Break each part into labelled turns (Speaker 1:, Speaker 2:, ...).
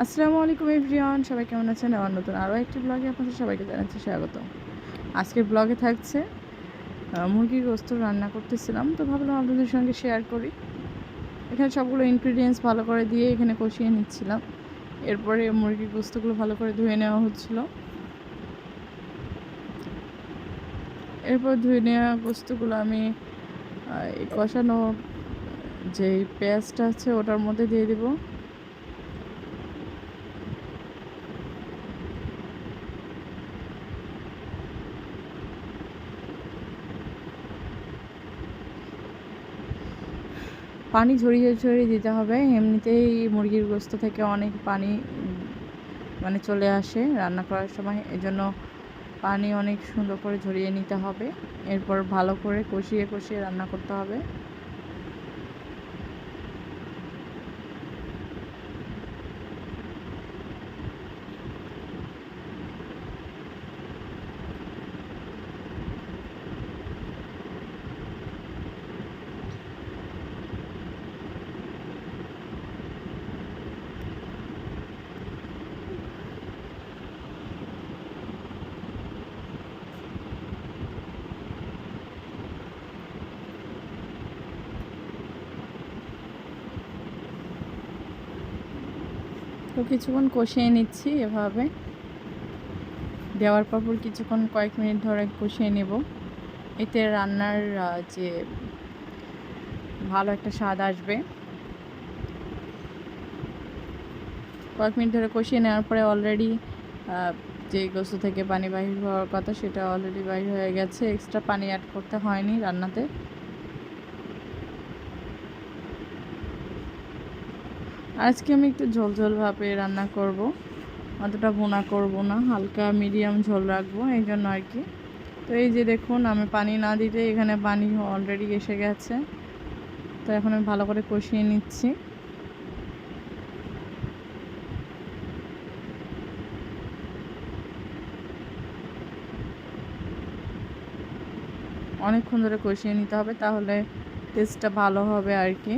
Speaker 1: আসসালামু আলাইকুম এভরিওয়ান, সবাই কেমন আছেন? আমার নতুন আরও একটি ব্লগে আপনাদের সবাইকে জানাচ্ছি স্বাগত। আজকের ব্লগে থাকছে মুরগির গোস্ত রান্না করতেছিলাম, তো ভাবলাম আপনাদের সঙ্গে শেয়ার করি। এখানে সবগুলো ইনগ্রিডিয়েন্টস ভালো করে দিয়ে এখানে কষিয়ে নিচ্ছিলাম। এরপরে মুরগির গোস্তগুলো ভালো করে ধুয়ে নেওয়া হচ্ছিল। এরপর ধুয়ে নেওয়া গোস্তগুলো আমি কষানো যে পেঁয়াজটা আছে ওটার মধ্যে দিয়ে দেবো। পানি ঝরিয়ে ঝরিয়ে দিতে হবে। এমনিতেই মুরগির গোস্ত থেকে অনেক পানি মানে চলে আসে রান্না করার সময়। এজন্য পানি অনেক সুন্দর করে ঝরিয়ে নিতে হবে। এরপর ভালো করে কষিয়ে কষিয়ে রান্না করতে হবে। তো কিছুক্ষণ কষিয়ে নিচ্ছি এভাবে। দেওয়ার পর পর কিছুক্ষণ কয়েক মিনিট ধরে কষিয়ে নেব। এতে রান্নার যে ভালো একটা স্বাদ আসবে। কয়েক মিনিট ধরে কষিয়ে নেওয়ার পরে অলরেডি যে গোস্ত থেকে পানি বাহির হওয়ার কথা সেটা অলরেডি বাহির হয়ে গেছে। এক্সট্রা পানি অ্যাড করতে হয়নি রান্নাতে। আজকে আমি একটু ঝোল ঝোল ভাবে রান্না করব। অতটা ভুনা করব না, হালকা মিডিয়াম ঝোল রাখব, এই জন্য আর কি। তো এই যে দেখুন, আমি পানি না দিতে এখানে পানি অলরেডি এসে গেছে। তো এখন আমি ভালো করে কষিয়ে নিচ্ছি। অনেকক্ষণ ধরে কষিয়ে নিতে হবে, তাহলে টেস্টটা ভালো হবে আর কি।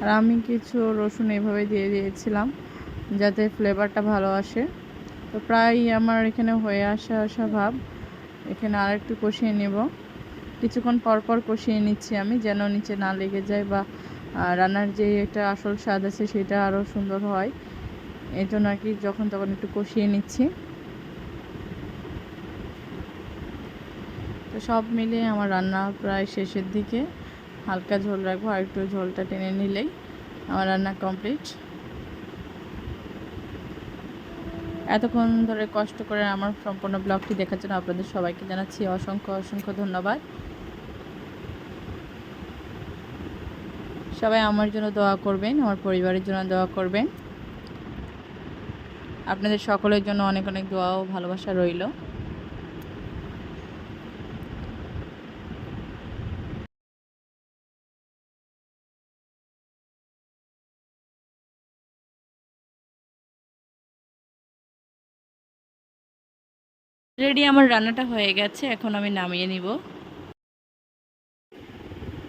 Speaker 1: আর আমি কিছু রসুন এভাবে দিয়ে দিয়েছিলাম, যাতে ফ্লেভারটা ভালো আসে। তো প্রায় আমার এখানে হয়ে আসা আসা ভাব। এখানে আর একটু কষিয়ে নেব। কিছুক্ষণ পর পর কষিয়ে নিচ্ছি আমি, যেন নিচে না লেগে যায় বা রান্নার যে একটা আসল স্বাদ আছে সেটা আরও সুন্দর হয়। এই জন্য আর কি যখন তখন একটু কষিয়ে নিচ্ছি। তো সব মিলিয়ে আমার রান্না প্রায় শেষের দিকে। হালকা ঝোল রাখব আর একটু ঝোলটা টেনে নিলেই আমার রান্না কমপ্লিট। এতক্ষণ ধরে কষ্ট করে আমার সম্পূর্ণ ব্লগটি দেখার জন্য আপনাদের সবাইকে জানাচ্ছি অসংখ্য অসংখ্য ধন্যবাদ। সবাই আমার জন্য দোয়া করবেন, আমার পরিবারের জন্য দোয়া করবেন। আপনাদের সকলের জন্য অনেক অনেক দোয়া ও ভালোবাসা রইল। রেডি আমার রান্নাটা হয়ে গেছে এখন আমি নামিয়ে নিব।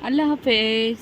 Speaker 1: আল্লাহ হাফেজ।